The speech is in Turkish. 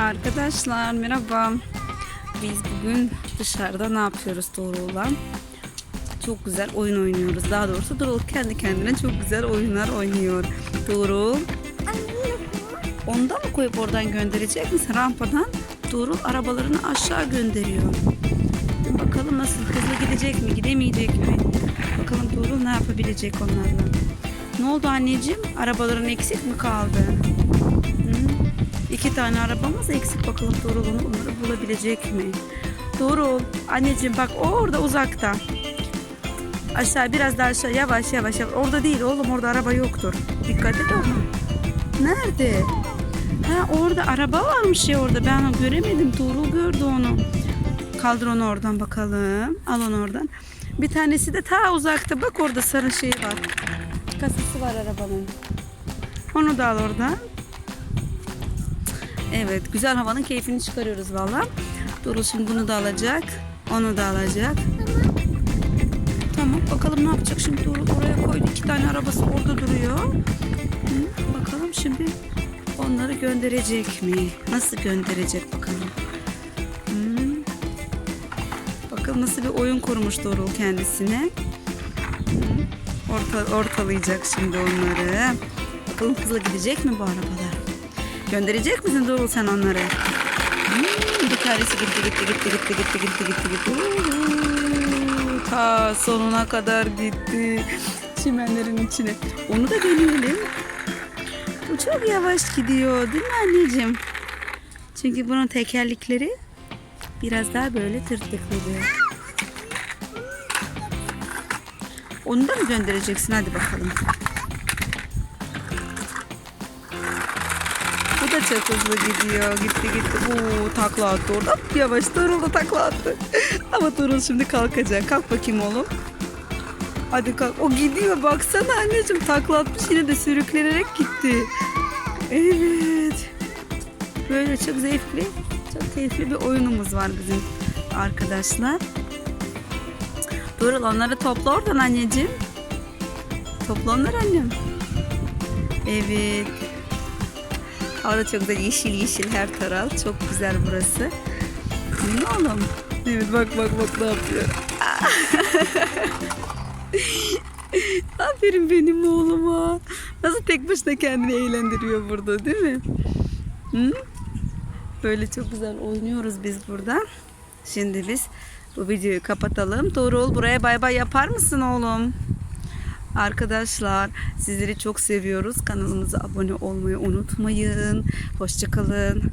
Arkadaşlar merhaba. Biz bugün dışarıda ne yapıyoruz Doğru'la? Çok güzel oyun oynuyoruz. Daha doğrusu Doğru kendi kendine çok güzel oyunlar oynuyor. Doğru. Ondan mı koyup oradan gönderecek misin? Rampadan Doğru arabalarını aşağı gönderiyor. Bakalım nasıl hızlı gidecek mi, gidemeyecek mi? Bakalım Doğru ne yapabilecek onlarla. Ne oldu anneciğim? Arabaların eksik mi kaldı? İki tane arabamız eksik bakalım Doğru onu onları bulabilecek mi? Doğru. Anneciğim bak o orada uzakta. Aşağı biraz daha aşağı yavaş yavaş yavaş. Orada değil oğlum orada araba yoktur. Dikkat et ama. Nerede? Ha orada araba varmış ya orada. Ben onu göremedim. Tuğrul gördü onu. Kaldır onu oradan bakalım. Al onu oradan. Bir tanesi de ta uzakta. Bak orada sarı şey var. Kasası var arabanın. Onu da al oradan. Evet güzel havanın keyfini çıkarıyoruz valla. Dorul şimdi bunu da alacak. Onu da alacak. Tamam bakalım ne yapacak şimdi Dorul oraya koydu. iki tane arabası orada duruyor. Hı, bakalım şimdi onları gönderecek mi? Nasıl gönderecek bakalım. Bakalım nasıl bir oyun kurmuş Dorul kendisine. Orta, ortalayacak şimdi onları. Bakalım hızlı gidecek mi bu arabalar? Gönderecek misin Doğru sen onları? Hmm, bir tanesi gitti gitti gitti gitti gitti gitti gitti gitti. Uuu, Ta sonuna kadar gitti. Çimenlerin içine. Onu da deneyelim. Bu çok yavaş gidiyor değil mi anneciğim? Çünkü bunun tekerlekleri biraz daha böyle tırtıklıdır. Onu da mı göndereceksin? Hadi bakalım. Da çok hızlı gidiyor. Gitti gitti. Oo, takla attı orada. Yavaş Tuğrul da takla attı. Ama Tuğrul şimdi kalkacak. Kalk bakayım oğlum. Hadi kalk. O gidiyor baksana anneciğim. Takla atmış yine de sürüklenerek gitti. Evet. Böyle çok zevkli, çok keyifli bir oyunumuz var bizim arkadaşlar. Tuğrul onları topla oradan anneciğim. Topla onları annem. Evet. Orada çok güzel yeşil yeşil her taraf. Çok güzel burası. Değil mi oğlum? Evet bak bak bak ne yapıyor. Aferin benim oğluma. Nasıl tek başına kendini eğlendiriyor burada değil mi? Hı? Böyle çok güzel oynuyoruz biz burada. Şimdi biz bu videoyu kapatalım. Tuğrul buraya bay bay yapar mısın oğlum? Arkadaşlar sizleri çok seviyoruz. Kanalımıza abone olmayı unutmayın. Hoşçakalın.